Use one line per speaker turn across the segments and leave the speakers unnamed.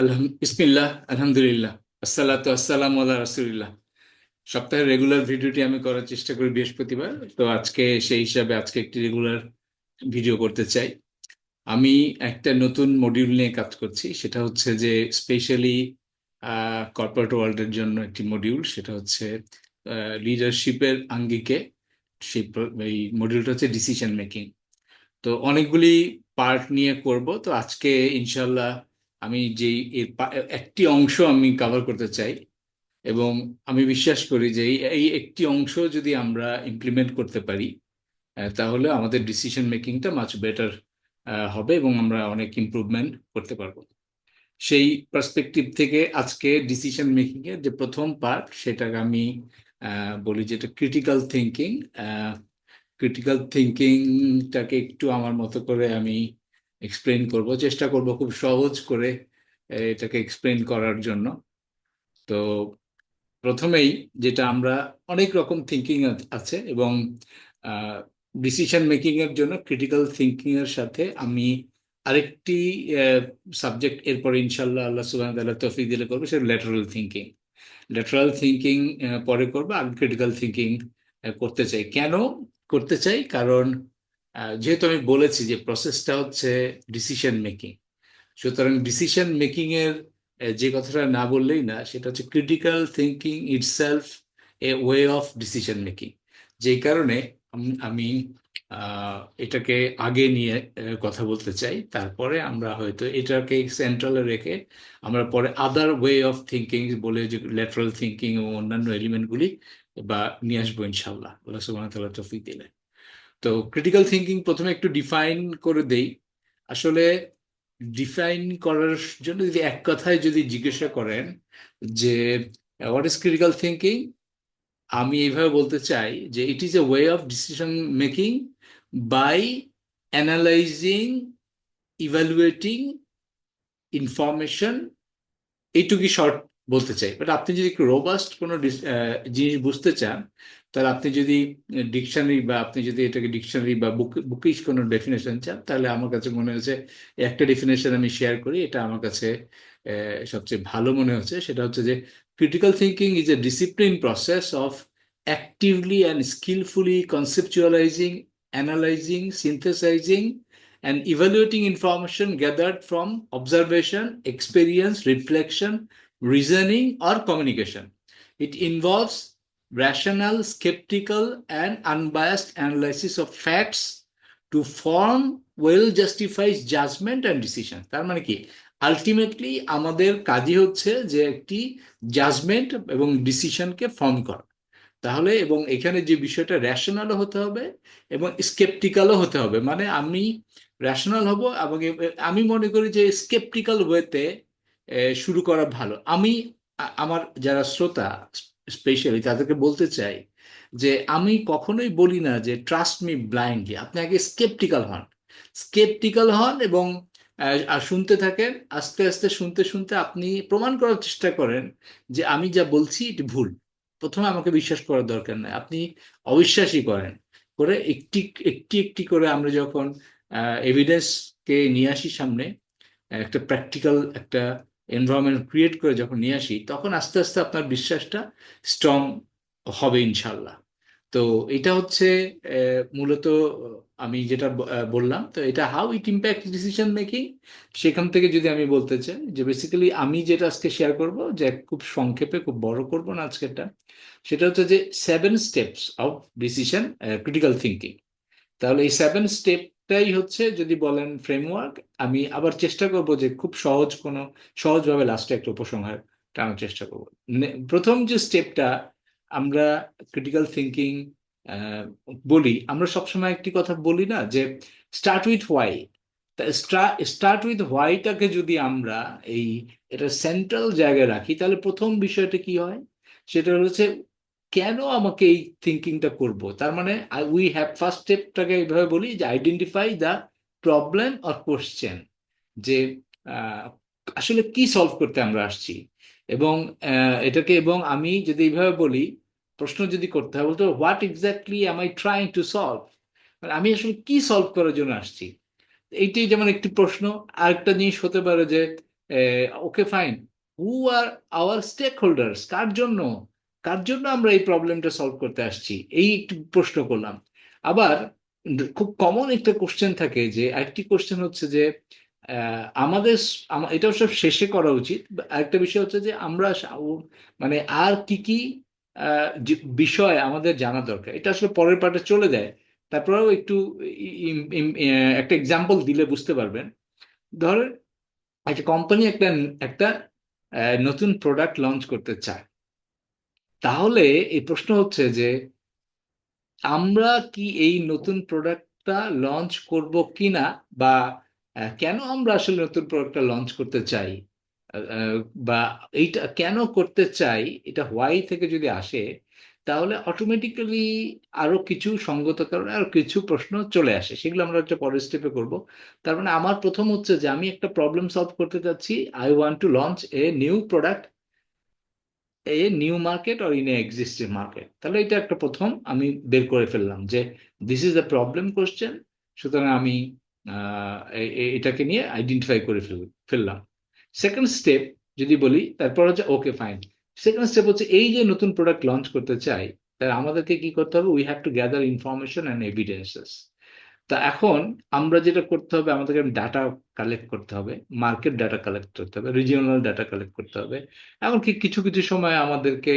আলহাম ইসমিল্লাহ আলহামদুলিল্লাহ, আসসালাতু আসসালামু আলা রাসূলিল্লাহ। সপ্তাহের রেগুলার ভিডিওটি আমি করার চেষ্টা করি বৃহস্পতিবার, তো আজকে সেই হিসাবে আজকে একটি রেগুলার ভিডিও করতে চাই। আমি একটা নতুন মডিউল নিয়ে কাজ করছি, সেটা হচ্ছে যে স্পেশালি কর্পোরেট ওয়ার্ল্ডের জন্য একটি মডিউল সেটা হচ্ছে লিডারশিপের আঙ্গিকে, সেই এই মডিউলটা হচ্ছে ডিসিশন মেকিং তো অনেকগুলি পার্ট নিয়ে করব, তো আজকে ইনশাল্লাহ আমি যেই এর একটি অংশ আমি কভার করতে চাই এবং আমি বিশ্বাস করি যে এই একটি অংশ যদি আমরা ইমপ্লিমেন্ট করতে পারি তাহলে আমাদের ডিসিশন মেকিংটা মাচ বেটার হবে এবং আমরা অনেক ইমপ্রুভমেন্ট করতে পারব। সেই পার্সপেক্টিভ থেকে আজকে ডিসিশন মেকিং এর যে প্রথম পার্ট সেটাকে আমি বলি যেটা ক্রিটিক্যাল থিঙ্কিং ক্রিটিক্যাল থিঙ্কিংটাকে একটু আমার মতো করে আমি এক্সপ্লেন করব, চেষ্টা করব খুব সহজ করে এটাকে এক্সপ্লেন করার জন্য। তো প্রথমেই যেটা আমরা অনেক রকম থিঙ্কিং আছে এবং ডিসিশন মেকিং এর জন্য ক্রিটিক্যাল থিঙ্কিং এর সাথে আমি আরেকটি সাবজেক্ট এরপরে ইনশাল্লাহ আল্লাহ সুবাহ তাআলা তৌফিক দিলে করব, সেটা ল্যাটারাল থিঙ্কিং ল্যাটারাল থিঙ্কিং পরে করব, আগে ক্রিটিক্যাল থিঙ্কিং করতে চাই। কেন করতে চাই? কারণ যেহেতু আমি বলেছি যে প্রসেসটা হচ্ছে ডিসিশন মেকিং সুতরাং ডিসিশন মেকিং এর যে কথাটা না বললেই না, সেটা হচ্ছে critical thinking itself a way of decision making যেই কারণে আমি এটাকে আগে নিয়ে কথা বলতে চাই, তারপরে আমরা হয়তো এটাকে সেন্ট্রালে রেখে আমরা পরে আদার ওয়ে অফ থিঙ্কিং বলে যে ল্যাটারাল থিঙ্কিং ও অন্যান্য এলিমেন্টগুলি বা নিয়ে আসব ইনশাল্লাহ আল্লাহ তাআলা তৌফিক দিলে তো ক্রিটিক্যাল থিঙ্কিং প্রথমে একটু ডিফাইন করে দেই। আসলে ডিফাইন করার জন্য যদি এক কথায় যদি জিজ্ঞাসা করেন যে হোয়াট ইজ ক্রিটিক্যাল থিঙ্কিং আমি এইভাবে বলতে চাই যে it is a way of decision making by analysing evaluating information এইটুকুই শর্ট বলতে চাই। বাট আপনি যদি একটু রোবাস্ট কোনো জিনিস বুঝতে চান তাহলে আপনি যদি ডিকশনারি বা আপনি যদি এটাকে ডিকশনারি বা বুক বুকিশ কোনো ডেফিনেশন চান তাহলে আমার কাছে মনে হয়েছে একটা ডেফিনেশন আমি শেয়ার করি এটা আমার কাছে সবচেয়ে ভালো মনে হচ্ছে সেটা হচ্ছে যে critical thinking is a discipline process of actively and skilfully conceptualising analysing synthesising and evaluating information gathered from observation, experience, reflection, reasoning, or communication. It involves rational, skeptical, and unbiased analysis of facts to form well justified judgment and decision. তার মানে কি? Ultimately আমাদের কাজই হচ্ছে যে একটি judgement এবং ডিসিশনকে form করা। তাহলে এবং এখানে যে বিষয়টা র্যাশনালও হতে হবে এবং স্কেপটিক্যালও হতে হবে। মানে আমি র্যাশনাল হব এবং আমি মনে করি যে স্কেপটিক্যাল ওয়েতে শুরু করা ভালো। আমি আমার যারা শ্রোতা স্পেশালি তাদেরকে বলতে চাই যে আমি কখনোই বলি না যে ট্রাস্ট মি ব্লাইন্ডলি আপনি আগে স্কেপটিক্যাল হন। স্কেপটিক্যাল হন এবং আর শুনতে থাকেন, আস্তে আস্তে শুনতে শুনতে আপনি প্রমাণ করার চেষ্টা করেন যে আমি যা বলছি এটি ভুল। প্রথমে আমাকে বিশ্বাস করার দরকার নেই। আপনি অবিশ্বাসী করেন। করে একটি একটি একটি করে আমরা যখন এভিডেন্সকে নিয়ে আসি সামনে, একটা প্র্যাকটিক্যাল একটা এনভায়রনমেন্ট ক্রিয়েট করে যখন নিয়ে আসি, তখন আস্তে আস্তে আপনার বিশ্বাসটা স্ট্রং হবে ইনশাল্লাহ তো এটা হচ্ছে মূলত আমি যেটা বললাম। তো এটা how it impact decision making সেখান থেকে যদি আমি বলতে চাই যে বেসিক্যালি আমি যেটা আজকে শেয়ার করব যে খুব সংক্ষেপে খুব বড় করব না আজকেরটা, সেটা হচ্ছে যে seven steps of decision critical thinking তাহলে এই সেভেন স্টেপটাই হচ্ছে যদি বলেন ফ্রেমওয়ার্ক আমি আবার চেষ্টা করব যে খুব সহজ কোনো, সহজভাবে লাস্টে একটা উপসংহার টানার চেষ্টা করব। প্রথম যে স্টেপটা আমরা ক্রিটিক্যাল থিঙ্কিং বলি, আমরা সবসময় একটি কথা বলি না যে start with why start with হোয়াইটাকে যদি আমরা এই, এটা সেন্ট্রাল জায়গায় রাখি, তাহলে প্রথম বিষয়টা কি হয়? সেটা হচ্ছে কেন আমাকে এই থিঙ্কিংটা করব? তার মানে উই হ্যাভ ফার্স্ট স্টেপটাকে এইভাবে বলি যে identify the problem or question যে আসলে কি সলভ করতে আমরা আসছি? এবং এটাকে এবং আমি যদি এইভাবে বলি, প্রশ্ন যদি করতে হয়, বলতে what exactly am I trying to solve মানে আমি আসলে কি সলভ করার জন্য আসছি? এইটাই যেমন একটি প্রশ্ন, আরেকটা জিনিস হতে পারে যে okay fine who are our stakeholders কার জন্য? কার জন্য আমরা এই প্রবলেমটা সলভ করতে আসছি। এই একটু প্রশ্ন করলাম। আবার খুব কমন একটা কোশ্চেন থাকে যে একটি কোশ্চেন হচ্ছে যে আমাদের এটাও সব শেষে করা উচিত। আরেকটা বিষয় হচ্ছে যে, আমরা মানে আর কি কি বিষয় আমাদের জানা দরকার। এটা আসলে পরের পার্টে চলে যায়। তারপরেও একটু একটা এক্সাম্পল দিলে বুঝতে পারবেন। ধরেন, একটা কোম্পানি একটা একটা নতুন প্রোডাক্ট লঞ্চ করতে চায়। তাহলে এই প্রশ্ন হচ্ছে যে, আমরা কি এই নতুন প্রোডাক্টটা লঞ্চ করব কিনা বা কেন আমরা আসলে নতুন প্রোডাক্টটা লঞ্চ করতে চাই? বা এইটা কেন করতে চাই? এটা হোয়াই থেকে যদি আসে, তাহলে অটোমেটিক্যালি আরও কিছু সঙ্গত কারণে আরও কিছু প্রশ্ন চলে আসে। সেগুলো আমরা একটা পরের স্টেপে করব। তার মানে আমার প্রথম হচ্ছে যে, আমি একটা প্রবলেম সলভ করতে চাচ্ছি। I want to launch a new product a new market or in a existing market তাহলে এটা একটা প্রথম আমি বের করে ফেললাম যে this is the problem question সুতরাং আমি এটাকে নিয়ে আইডেন্টিফাই করে ফেললাম। সেকেন্ড স্টেপ যদি বলি, তারপর হচ্ছে ওকে ফাইন সেকেন্ড স্টেপ হচ্ছে, এই যে নতুন প্রোডাক্ট লঞ্চ করতে চাই, তাহলে আমাদেরকে কি করতে হবে? We have to gather information and evidences তা এখন আমরা যেটা করতে হবে, আমাদেরকে ডাটা কালেক্ট করতে হবে মার্কেট ডাটা কালেক্ট করতে হবে রিজিওনাল ডাটা কালেক্ট করতে হবে, এমনকি কিছু কিছু সময় আমাদেরকে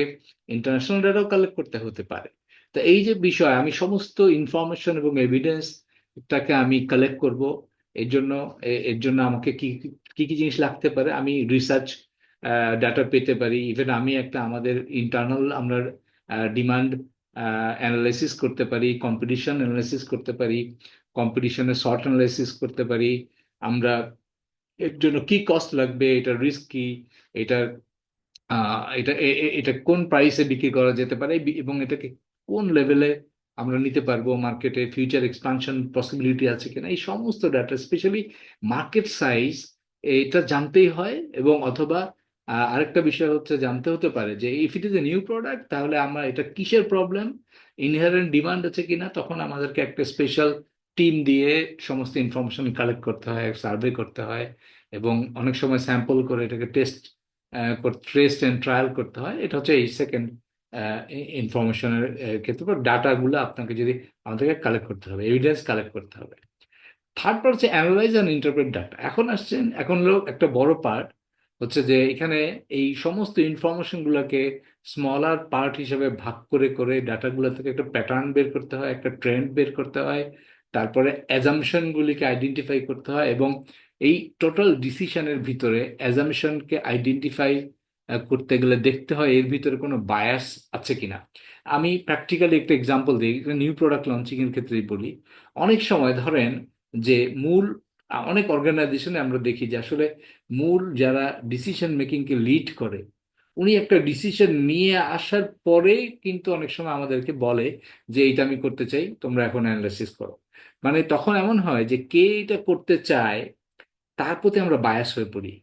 ইন্টারন্যাশনাল ডাটাও কালেক্ট করতে হতে পারে। তা এই যে বিষয়, আমি সমস্ত ইনফরমেশন এবং এভিডেন্সটাকে আমি কালেক্ট করব, এর জন্য এর জন্য আমাকে কি কি কি জিনিস লাগতে পারে? আমি রিসার্চ ডাটা পেতে পারি। ইভেন আমি একটা আমাদের ইন্টারনাল আমরা ডিমান্ড অ্যানালাইসিস করতে পারি কম্পিটিশন অ্যানালাইসিস করতে পারি। কম্পিটিশনের শর্ট অ্যানালাইসিস করতে পারি। আমরা এর জন্য কি কস্ট লাগবে, এটার রিস্ক কি, এটার এটা এটা কোন প্রাইসে বিক্রি করা যেতে পারে এবং এটাকে কোন লেভেলে আমরা নিতে পারব মার্কেটে ফিউচার এক্সপানশন পসিবিলিটি আছে কিনা, এই সমস্ত ডাটা স্পেশালি মার্কেট সাইজ এটা জানতেই হয় এবং অথবা আরেকটা বিষয় হচ্ছে জানতে হতে পারে যে if it is a new product তাহলে আমরা এটা কিসের প্রবলেম ইনহারেন্ট ডিমান্ড আছে কিনা, তখন আমাদেরকে একটা স্পেশাল টিম দিয়ে সমস্ত ইনফরমেশন কালেক্ট করতে হয় সার্ভে করতে হয় এবং অনেক সময় স্যাম্পল করে এটাকে টেস্ট টেস্ট এন্ড ট্রায়াল করতে হয়। এটা হচ্ছে এই সেকেন্ড ইনফরমেশনের ক্ষেত্রে। ডাটাগুলো আপনাকে যদি আমাদেরকে কালেক্ট করতে হবে এভিডেন্স কালেক্ট করতে হবে। থার্ড পার্ট হচ্ছে অ্যানালাইজ অ্যান্ড ইন্টারপ্রেট ডাটা এখন আসছেন, এখন হলো একটা বড় পার্ট হচ্ছে যে এখানে এই সমস্ত ইনফরমেশনগুলোকে স্মলার পার্ট হিসেবে ভাগ করে করে ডাটাগুলো থেকে একটা প্যাটার্ন বের করতে হয়, একটা ট্রেন্ড বের করতে হয় তারপরে অ্যাজামশন গুলিকে আইডেন্টিফাই করতে হয় এবং এই টোটাল ডিসিশনের ভিতরে অ্যাজামশনকে আইডেন্টিফাই করতে গেলে দেখতে হয় এর ভিতরে কোনো বায়াস আছে কিনা। আমি প্র্যাকটিক্যালি একটা এক্সাম্পল দিই নিউ প্রোডাক্ট লঞ্চিং এর ক্ষেত্রেই বলি। অনেক সময় ধরেন যে মূল, অনেক অর্গানাইজেশনে আমরা দেখি যে আসলে মূল যারা ডিসিশন মেকিংকে লিড করে, উনি একটা ডিসিশন নিয়ে আসার পরে কিন্তু অনেক সময় আমাদেরকে বলে যে, এইটা আমি করতে চাই, তোমরা এখন অ্যানালাইসিস করো। মানে তখন এমন হয় যে কে এটা করতে চায়, তার প্রতি আমরা বায়াস হয়ে পড়ি।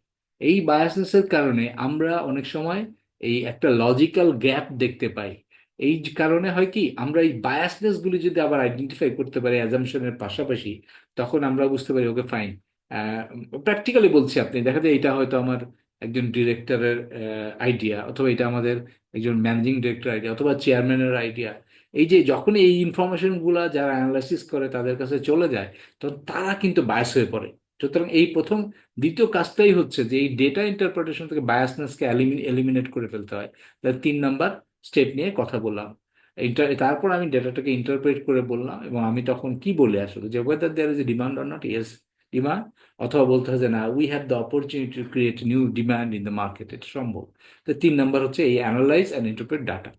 এই বায়াসনেসের কারণে আমরা অনেক সময় এই একটা লজিক্যাল গ্যাপ দেখতে পাই। এই কারণে হয় কি, আমরা এই বায়াসনেস গুলি যদি আবার আইডেন্টিফাই করতে পারি অ্যাজামশনের পাশাপাশি, তখন আমরা বুঝতে পারি ওকে ফাইন প্র্যাকটিক্যালি বলছি আপনি, দেখা যায় এটা হয়তো আমার একজন ডিরেক্টরের আইডিয়া অথবা এটা আমাদের একজন ম্যানেজিং ডিরেক্টর আইডিয়া অথবা চেয়ারম্যানের আইডিয়া এই যে যখন এই ইনফরমেশনগুলা যারা অ্যানালাইসিস করে তাদের কাছে চলে যায়, তখন তারা কিন্তু বায়াস হয়ে পড়ে। সুতরাং এই প্রথম, দ্বিতীয় কাজটাই হচ্ছে যে এই ডেটা ইন্টারপ্রিটেশন থেকে বায়াসনেসকে এলিমিনেট করে ফেলতে হয়। তাহলে তিন নাম্বার স্টেপ নিয়ে কথা বললাম। ইন্টার তারপর আমি ডেটাটাকে ইন্টারপ্রেট করে বললাম এবং আমি তখন কি বলে আসলে যে whether there is demand or not yes demand অথবা বলতে হয় যে না we have the opportunity to create new demand in the market এটা সম্ভব। তো তিন নাম্বার হচ্ছে এই অ্যানালাইজ অ্যান্ড ইন্টারপ্রেট ডাটা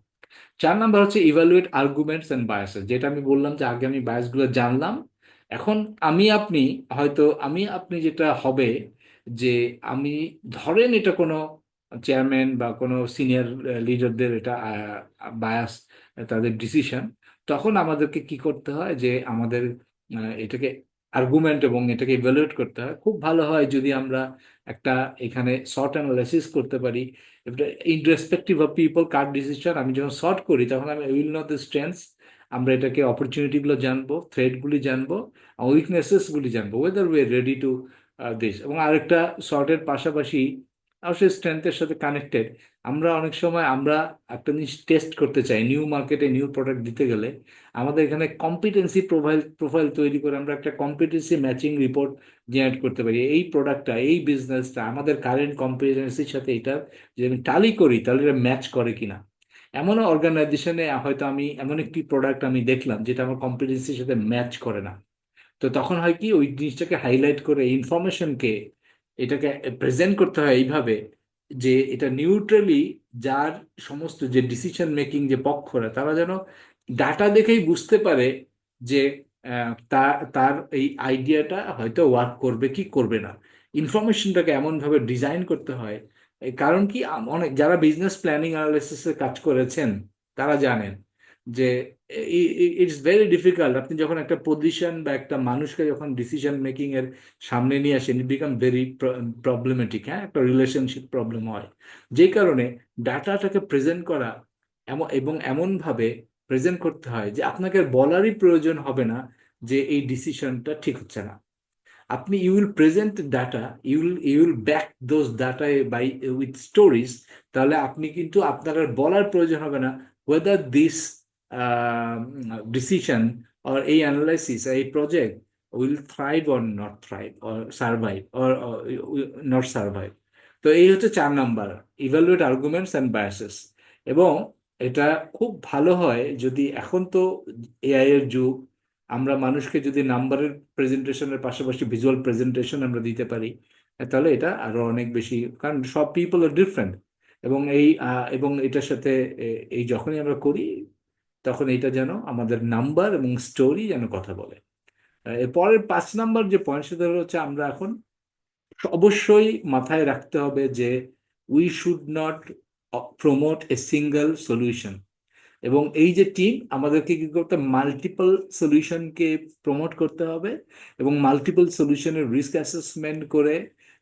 চার নাম্বার হচ্ছে ইভালুয়েট আর্গুমেন্টস অ্যান্ড বায়াসেস যেটা আমি বললাম যে আগে আমি বায়াসগুলো জানলাম। এখন আমি আপনি, হয়তো আমি আপনি যেটা হবে যে আমি ধরেন এটা কোনো চেয়ারম্যান বা কোনো সিনিয়র লিডারদের এটা বায়াস তাদের ডিসিশন তখন আমাদেরকে কি করতে হয় যে আমাদের এটাকে আর্গুমেন্ট এবং এটাকে ইভ্যালুয়েট করতে হয়। খুব ভালো হয় যদি আমরা একটা এখানে শর্ট অ্যানালাইসিস করতে পারি। ইন রেসপেক্টিভ অফ পিপল কার ডিসিশন আমি যখন শর্ট করি, তখন আমি উইল নো দ্য স্ট্রেংথস আমরা এটাকে অপরচুনিটিগুলো জানব থ্রেডগুলি জানব উইকনেসেস গুলি জানব whether we ready to this এবং আরেকটা শর্টের পাশাপাশি, অবশ্যই স্ট্রেংথের সাথে কানেক্টেড আমরা অনেক সময় আমরা একটা জিনিস টেস্ট করতে চাই নিউ মার্কেটে নিউ প্রোডাক্ট দিতে গেলে, আমাদের এখানে কম্পিটেন্সি প্রোফাইল প্রোফাইল তৈরি করে আমরা একটা কম্পিটেন্সি ম্যাচিং রিপোর্ট জেনারেট করতে পারি। এই প্রোডাক্টটা এই বিজনেসটা আমাদের কারেন্ট কম্পিটেন্সির সাথে এটা যদি আমি টালি করি, তাহলে এটা ম্যাচ করে কিনা। এমনও অর্গানাইজেশনে হয়তো আমি এমন একটি প্রোডাক্ট আমি দেখলাম, যেটা আমার কম্পিটেন্সির সাথে ম্যাচ করে না। তো তখন হয় কি, ওই জিনিসটাকে হাইলাইট করে ইনফরমেশনকে এটাকে প্রেজেন্ট করতে হয় এইভাবে যে এটা নিউট্রালি যার সমস্ত যে ডিসিশন মেকিং যে পক্ষরা, তারা যেন ডাটা দেখেই বুঝতে পারে যে তার এই আইডিয়াটা হয়তো ওয়ার্ক করবে কি করবে না। ইনফরমেশনটাকে এমনভাবে ডিজাইন করতে হয় কারণ কি অনেক, যারা বিজনেস প্ল্যানিং অ্যানালাইসিসে কাজ করেছেন, তারা জানেন যে ইটস ভেরি ডিফিকাল্ট আপনি যখন একটা পজিশন বা একটা মানুষকে যখন ডিসিশন মেকিং এর সামনে নিয়ে আসেন ইট বিকাম ভেরি প্রবলেমেটিক হ্যাঁ? একটা রিলেশনশিপ প্রবলেম হয়। যেই কারণে ডাটাটাকে প্রেজেন্ট করা এবং এমনভাবে প্রেজেন্ট করতে হয় যে আপনাকে বলারই প্রয়োজন হবে না যে এই ডিসিশনটা ঠিক হচ্ছে না। আপনি you will present data you will you will back those data by with stories তাহলে আপনি কিন্তু আপনার বলার প্রয়োজন হবে না ওয়েদার দিস ডিসিশন অর এই অ্যানালাইসিস এই project will thrive or not thrive or survive or not survive তো এই হচ্ছে চার number evaluate arguments and biases এবং এটা খুব ভালো হয় যদি এখন তো এআই এর যুগ, আমরা মানুষকে যদি নাম্বারের প্রেজেন্টেশনের পাশাপাশি ভিজুয়াল প্রেজেন্টেশন আমরা দিতে পারি তাহলে এটা আরও অনেক বেশি, কারণ সব পিপল আর ডিফারেন্ট এবং এই এবং এটার সাথে এই যখনই আমরা করি তখন এটা যেন আমাদের নাম্বার এবং স্টোরি যেন কথা বলে। এরপরের পাঁচ নাম্বার যে পয়েন্ট সেটা হচ্ছে আমরা এখন অবশ্যই মাথায় রাখতে হবে যে we should not promote a single solution এবং এই যে টিম আমাদেরকে কি করতে মাল্টিপল সলিউশনকে প্রমোট করতে হবে এবং মাল্টিপল সলিউশনের রিস্ক অ্যাসেসমেন্ট করে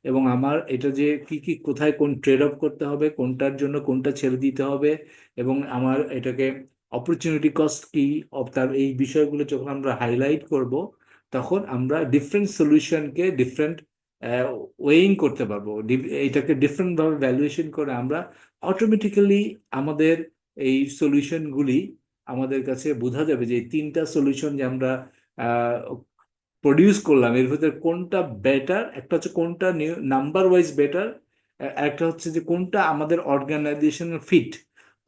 এবং আমার এটা যে কি কি, কোথায় কোন ট্রেড অফ করতে হবে, কোনটার জন্য কোনটা ছেড়ে দিতে হবে এবং আমার এটাকে অপরচুনিটি কস্ট কি তার এই বিষয়গুলো যখন আমরা হাইলাইট করব, তখন আমরা ডিফারেন্ট সলিউশনকে ডিফারেন্ট ওয়েইং করতে পারব। এটাকে ডিফারেন্টভাবে ভ্যালুয়েশন করে আমরা অটোমেটিক্যালি আমাদের এই সলিউশনগুলি আমাদের কাছে বোঝা যাবে যে এই তিনটা সলিউশন যে আমরা প্রডিউস করলাম, এর ভিতরে কোনটা বেটার একটা হচ্ছে কোনটা নাম্বার ওয়াইজ বেটার একটা হচ্ছে যে কোনটা আমাদের অর্গানাইজেশনাল ফিট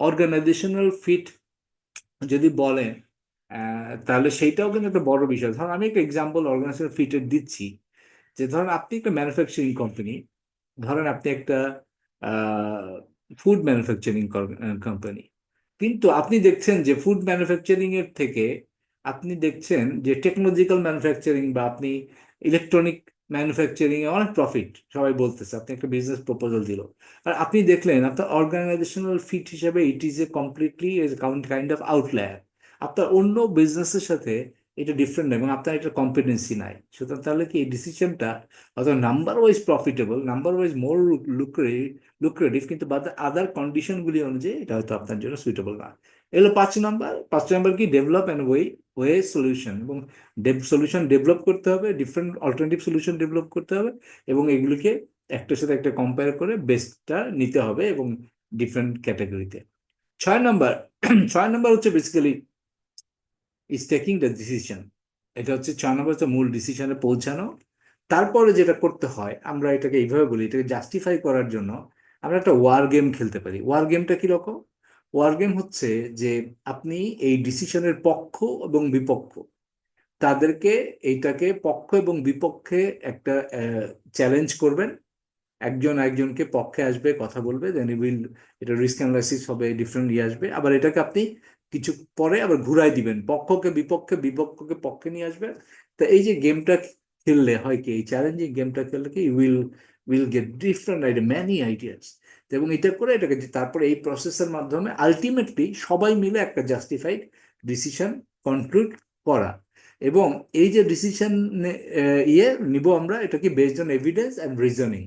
অর্গানাইজেশনাল ফিট যদি বলেন তাহলে সেইটাও কিন্তু একটা বড় বিষয়। ধরুন, আমি একটা এক্সাম্পল অর্গানাইজেশনাল ফিটের দিচ্ছি যে, ধরেন, আপনি একটা ম্যানুফ্যাকচারিং কোম্পানি ধরেন আপনি একটা ফুড ম্যানুফ্যাকচারিং কোম্পানি কিন্তু আপনি দেখছেন যে ফুড ম্যানুফ্যাকচারিং এর থেকে আপনি দেখছেন যে টেকনোলজিক্যাল ম্যানুফ্যাকচারিং বা আপনি ইলেকট্রনিক ম্যানুফ্যাকচারিং এ অনেক প্রফিট সবাই বলতেছে, আপনি একটা বিজনেস প্রপোজাল দিল। আর আপনি দেখলেন, আপনার অর্গানাইজেশনাল ফিট হিসাবে it is a completely kind of outlier আপনার অন্য বিজনেসের সাথে এটা ডিফারেন্ট এবং আপনার এটা কম্পিটেন্সি নাই। সুতরাং তাহলে কি এই ডিসিশনটা অথবা number wise profitable number wise more lucrative কিন্তু বাদ আদার কন্ডিশনগুলি অনুযায়ী এটা হয়তো আপনার জন্য সুইটেবল না। এগুলো পাঁচ নাম্বার পাঁচ নাম্বার কি? Develop and way way solution এবং সলিউশন ডেভেলপ করতে হবে ডিফারেন্ট অল্টারনেটিভ সলিউশন ডেভেলপ করতে হবে এবং এগুলিকে একটার সাথে একটা কম্পেয়ার করে বেস্টটা নিতে হবে এবং ডিফারেন্ট ক্যাটাগরিতে ছয় নম্বর ছয় নম্বর হচ্ছে basically is taking the decision এটা হচ্ছে ছয় নম্বর হচ্ছে মূল ডিসিশনে পৌঁছানো। তারপরে যেটা করতে হয়, আমরা এটাকে এইভাবে বলি, এটাকে জাস্টিফাই করার জন্য আমরা একটা ওয়ার গেম খেলতে পারি। ওয়ার গেমটা কীরকম ওয়ার গেম হচ্ছে যে আপনি এই ডিসিশনের পক্ষ এবং বিপক্ষ। তাদেরকে এইটাকে পক্ষ এবং বিপক্ষে একটা চ্যালেঞ্জ করবেন। একজন একজনকে পক্ষে আসবে, কথা বলবে দেন উইল এটা রিস্ক অ্যানালাইসিস হবে ডিফারেন্ট ইয়ে আসবে। আবার এটাকে আপনি কিছু পরে আবার ঘুরাই দিবেন। পক্ষকে বিপক্ষে, বিপক্ষকে পক্ষে নিয়ে আসবেন। তা এই যে গেমটা খেললে হয় কি, এই চ্যালেঞ্জিং গেমটা খেললে কি will will get different idea many ideas এবং এটা করে এটাকে তারপরে এই প্রসেসের মাধ্যমে আলটিমেটলি সবাই মিলে একটা জাস্টিফাইড ডিসিশন কনক্লুড করা। এবং এই যে ডিসিশন ইয়ে নিব আমরা, এটা কি based on evidence and reasoning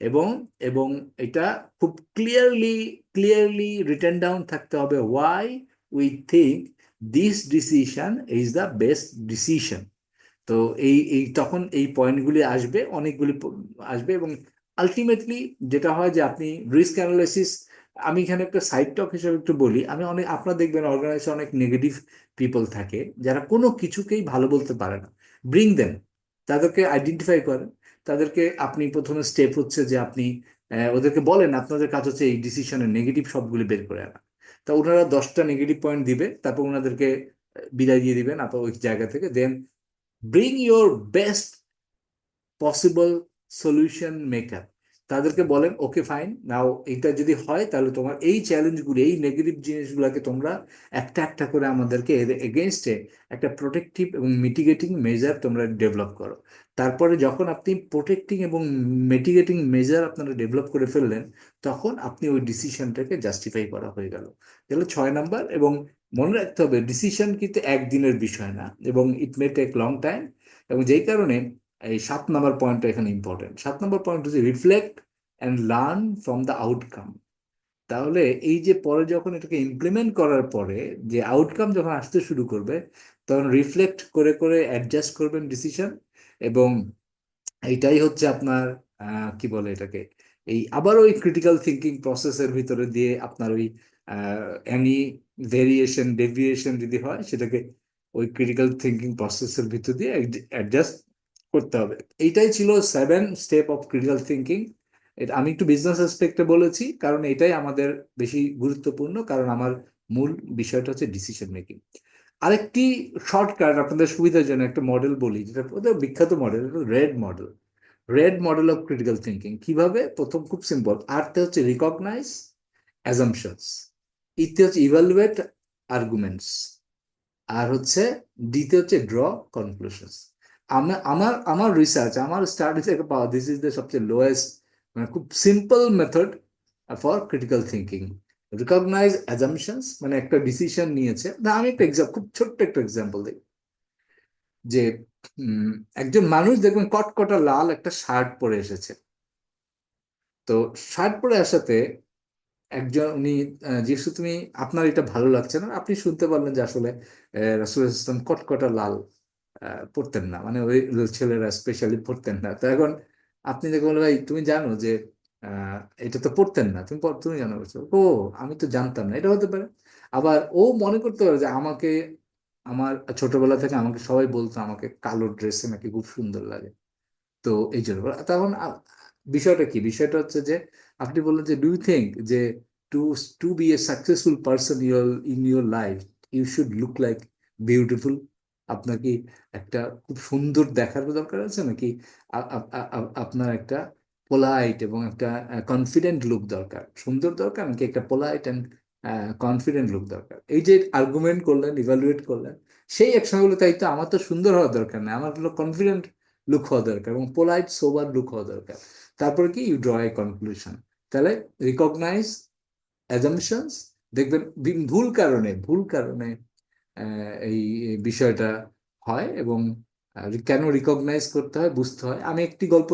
এবং এবং এটা খুব ক্লিয়ারলি ক্লিয়ারলি রিটার্ন ডাউন থাকতে হবে why we think this decision is the best decision তো এই এই তখন এই পয়েন্টগুলি আসবে, অনেকগুলি আসবে এবং আলটিমেটলি যেটা হয় যে আপনি রিস্ক অ্যানালাইসিস আমি এখানে একটা সাইড টক হিসেবে একটু বলি, আমি অনেক, আপনারা দেখবেন অর্গানাইজে অনেক নেগেটিভ পিপল থাকে, যারা কোনো কিছুকেই ভালো বলতে পারে না। ব্রিং দেন তাদেরকে আইডেন্টিফাই করেন, তাদেরকে আপনি প্রথমে স্টেপ হচ্ছে যে আপনি ওদেরকে বলেন আপনাদের কাজ হচ্ছে এই ডিসিশনের নেগেটিভ সবগুলি বের করে আনা। তা ওনারা দশটা নেগেটিভ পয়েন্ট দিবে, তারপর ওনাদেরকে বিদায় দিয়ে দিবেন আপনার ওই জায়গা থেকে then bring your best possible solution maker তাদেরকে বলেন ওকে ফাইন নাও এটা যদি হয়, তাহলে তোমার এই চ্যালেঞ্জগুলো এই নেগেটিভ জিনিসগুলোকে তোমরা একটা একটা করে আমাদেরকে এর এগেনস্টে একটা প্রোটেক্টিভ এবং মিটিগেটিং মেজার তোমরা ডেভেলপ করো। তারপরে যখন আপনি প্রোটেক্টিং এবং মিটিগেটিং মেজার আপনারা ডেভেলপ করে ফেললেন, তখন আপনি ওই ডিসিশনটাকে জাস্টিফাই করা হয়ে গেল। তাহলে ছয় নাম্বার এবং মনে রাখতে হবে ডিসিশন কিন্তু একদিনের বিষয় না এবং it may take long time এবং যেই কারণে এই সাত নাম্বার পয়েন্টটা এখানে ইম্পর্টেন্ট সাত নাম্বার পয়েন্ট হচ্ছে reflect and learn from the outcome তাহলে এই যে পরে যখন এটাকে ইমপ্লিমেন্ট করার পরে যে আউটকাম যখন আসতে শুরু করবে, তখন রিফ্লেক্ট করে করে অ্যাডজাস্ট করবেন ডিসিশন এবং এইটাই হচ্ছে আপনার কি বলে এটাকে? এই আবার ওই ক্রিটিক্যাল থিঙ্কিং প্রসেসের ভিতরে দিয়ে আপনার ওই এনি ভেরিয়েশন ডেভিয়েশন যদি হয়, সেটাকে ওই ক্রিটিক্যাল থিঙ্কিং প্রসেসের ভিতর দিয়ে অ্যাডজাস্ট করতে হবে। এইটাই ছিল seven step of critical thinking এটা আমি একটু বিজনেস অ্যাসপেক্টে বলেছি, কারণ এটাই আমাদের বেশি গুরুত্বপূর্ণ, কারণ আমার মূল বিষয়টা হচ্ছে ডিসিশন মেকিং আরেকটি শর্টকাট আপনাদের সুবিধার জন্য একটা মডেল বলি, যেটা বিখ্যাত model red model red model of critical thinking কীভাবে? প্রথম খুব সিম্পল আরতে হচ্ছে রিকগনাইজ অ্যাজাম্পশনস ইতে হচ্ছে ইভালুয়েট আর্গুমেন্টস আর হচ্ছে ডিতে হচ্ছে ড্র কনক্লুশনস আমার আমার আমার রিসার্চ আমার স্টাডি থেকে পাওয়া দিস ইজ দ্য সবচেয়ে লোয়েস্ট মানে খুব simple method for critical thinking recognise assumptions মানে একটা ডিসিশন নিয়েছে। না, আমি একটা এক্সাম খুব ছোট্ট একটা এক্সাম্পল দিই। যে একজন মানুষ দেখবেন কটকটা লাল একটা শার্ট পরে এসেছে। তো শার্ট পরে আসাতে একজন উনি জিজ্ঞেস তুমি, আপনার এটা ভালো লাগছে না? আপনি শুনতে পারলেন যে আসলে রাসূল ইসলাম কটকটা লাল পড়তেন না। মানে ওই ছেলেরা স্পেশালি পড়তেন না। তো এখন আপনি দেখে বলে ভাই, তুমি জানো যে এটা তো পড়তেন না। তুমি তুমি জানো। বলছো, ও, আমি তো জানতাম না। এটা হতে পারে। আবার ও মনে করতে পারে যে আমাকে, আমার ছোটবেলা থেকে আমাকে সবাই বলতো আমাকে কালো ড্রেসে নাকি খুব সুন্দর লাগে। তো এই জন্য। তখন বিষয়টা কি? বিষয়টা হচ্ছে যে আপনি বললেন যে ডু ইউ থিঙ্ক যে to to be a successful person your in your life you should look like beautiful আপনার কি একটা খুব সুন্দর দেখার দরকার আছে নাকি? আপনার একটা পোলাইট এবং একটা কনফিডেন্ট লুক দরকার। সুন্দর দরকার নাকি একটা পোলাইট অ্যান্ড কনফিডেন্ট লুক দরকার? এই যে আর্গুমেন্ট করলেন ইভালুয়েট করলেন, সেই একসঙ্গে তাই তো আমার তো সুন্দর হওয়া দরকার না আমার কনফিডেন্ট লুক হওয়া দরকার এবং পোলাইট সোবার লুক হওয়া দরকার। তারপরে কি? ইউ ড্র এ কনক্লুশন তাহলে রিকগনাইজ অ্যাজাম্পশনস দেখবেন ভুল কারণে ভুল কারণে এই বিষয়টা হয় এবং কেন রিকগনাইজ করতে হয় বুঝতে হয়। আমি একটি গল্প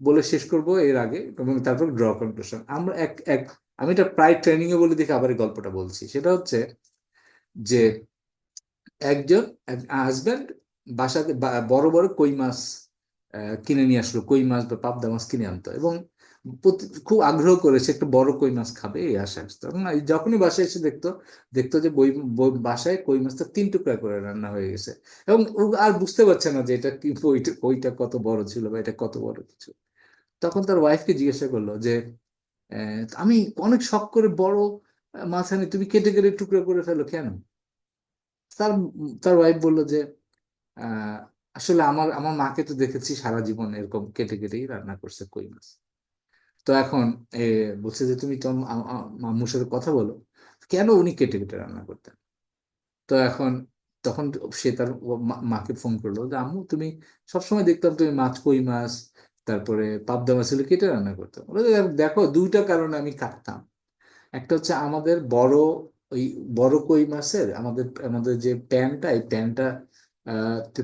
বলে শেষ করব এর আগে এবং তারপর ড্র কনক্লুশন আমরা এক এক, আমি এটা প্রায় ট্রেনিং এ বলে দেখে আবার গল্পটা বলছি। সেটা হচ্ছে যে, একজন হাজব্যান্ড বাসাতে বড় বড় কই মাছ কিনে নিয়ে আসলো কই মাছ বা পাবদা মাছ কিনে আনতো। এবং খুব আগ্রহ করে সে একটা বড় কই মাছ খাবে এই আশা আসতো। এবং যখনই বাসায় এসে দেখতো দেখতো যে বই বাসায় কই মাছটা তিন টুকরা করে রান্না হয়ে গেছে। এবং আর বুঝতে পারছে না যে এটা কি ওইটা ওইটা কত বড় ছিল বা এটা কত বড় কিছু। তখন তার ওয়াইফকে জিজ্ঞাসা করল যে আমি অনেক শখ করে বড় মাছ আনি তুমি কেটে কেটে টুকরো করে ফেলো কেন? তার তার ওয়াইফ বলল যে আহ, আসলে আমার আমার মাকে তো দেখেছি সারা জীবন এরকম কেটে কেটেই রান্না করছে কই মাছ। তো এখন বলছে যে, তুমি তো আম্মুর সাথে কথা বলো, কেন উনি কেটে কেটে রান্না করতেন? তো এখন তখন সে তার মাকে ফোন করল যে, আম্মু, তুমি সবসময় দেখতাম তুমি মাছ, কই মাছ, তারপরে পাবদা মাছ এগুলো কেটে রান্না করতাম। দেখো, দুইটা কারণে আমি কাটতাম। একটা হচ্ছে আমাদের বড় ওই বড় কই মাছের আমাদের আমাদের যে প্যানটা, এই প্যানটা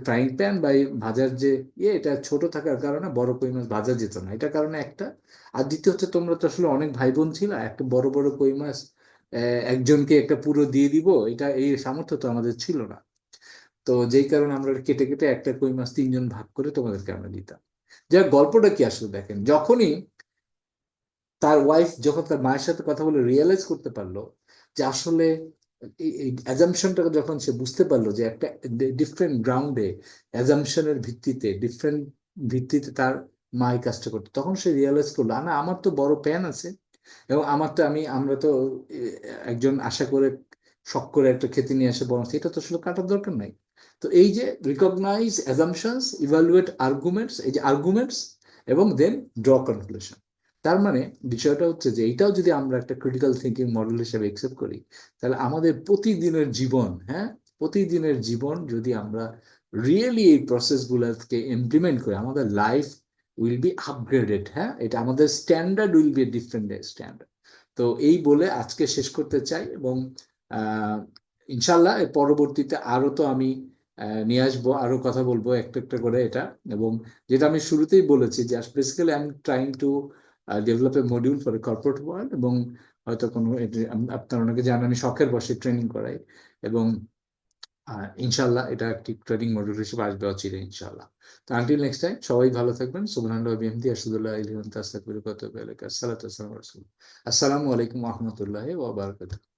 ফ্রাইং প্যান বা ভাজার যে ইয়ে এটা ছোট থাকার কারণে বড় কই মাছ ভাজা যেত না। এটা কারণে একটা। আর দ্বিতীয় হচ্ছে, তোমরা তো আসলে অনেক ভাই বোন ছিল, একটা বড় বড় কই মাছ একজনকে একটা পুরো দিয়ে দিব, এটা এই সামর্থ্য তো আমাদের ছিল না।
তো যেই কারণে আমরা কেটে কেটে একটা কই মাছ তিনজন ভাগ করে তোমাদেরকে আমরা দিতাম। যার গল্পটা কি আসলে দেখেন? যখনই তার ওয়াইফ যখন তার মায়ের সাথে কথা বলে রিয়েলাইজ করতে পারল যে আসলে এই অ্যাজামশনটা যখন সে বুঝতে পারল যে একটা ডিফারেন্ট গ্রাউন্ডে অ্যাজামশনের ভিত্তিতে ডিফারেন্ট ভিত্তিতে তার মা এই কাজটা করতো, তখন সে রিয়েলাইজ করল না আমার তো বড় প্যান আছে এবং আমার তো আমি, আমরা তো একজন আশা করে, শখ করে একটা খেতে নিয়ে আসে বরং এটা তো আসলে কাটার দরকার নাই। তো এই যে রিকগনাইজ অ্যাজামশনস ইভালুয়েট আর্গুমেন্টস এই যে আর্গুমেন্টস এবং দেন ড্র কনক্লুশন তার মানে বিষয়টা হচ্ছে যে এইটাও যদি আমরা একটা ক্রিটিক্যাল থিঙ্কিং মডেল হিসেবে একসেপ্ট করি, তাহলে আমাদের প্রতিদিনের জীবন হ্যাঁ? প্রতিদিনের জীবন যদি আমরা রিয়েলি এই প্রসেসগুলোকে ইমপ্লিমেন্ট করি, আমাদের লাইফ উইল বি আপগ্রেডেড হ্যাঁ? এটা আমাদের standard will be different standard তো এই বলে আজকে শেষ করতে চাই এবং ইনশাল্লাহ পরবর্তীতে আরও তো আমি নিয়ে আসব, আরও কথা বলব, একটা একটা করে এটা। এবং যেটা আমি শুরুতেই বলেছি যে basically I am trying to develop a module for a corporate world এবং হয়তো কোনো আপনার অনেকে জানেন আমি শখের বসে ট্রেনিং করাই এবং ইনশাল্লাহ এটা একটি ট্রেনিং মডিউল হিসেবে আসবে অচিরে ইনশাল্লাহ। তো আনটিল নেক্সট টাইম সবাই ভালো থাকবেন। সুবহান রবি এমদি আসাদুল্লাহ ইল্লা তাস্তাকবির কত আসসালামু আলাইকুম রাহমাতুল্লাহি ওয়া বারাকাতুহু।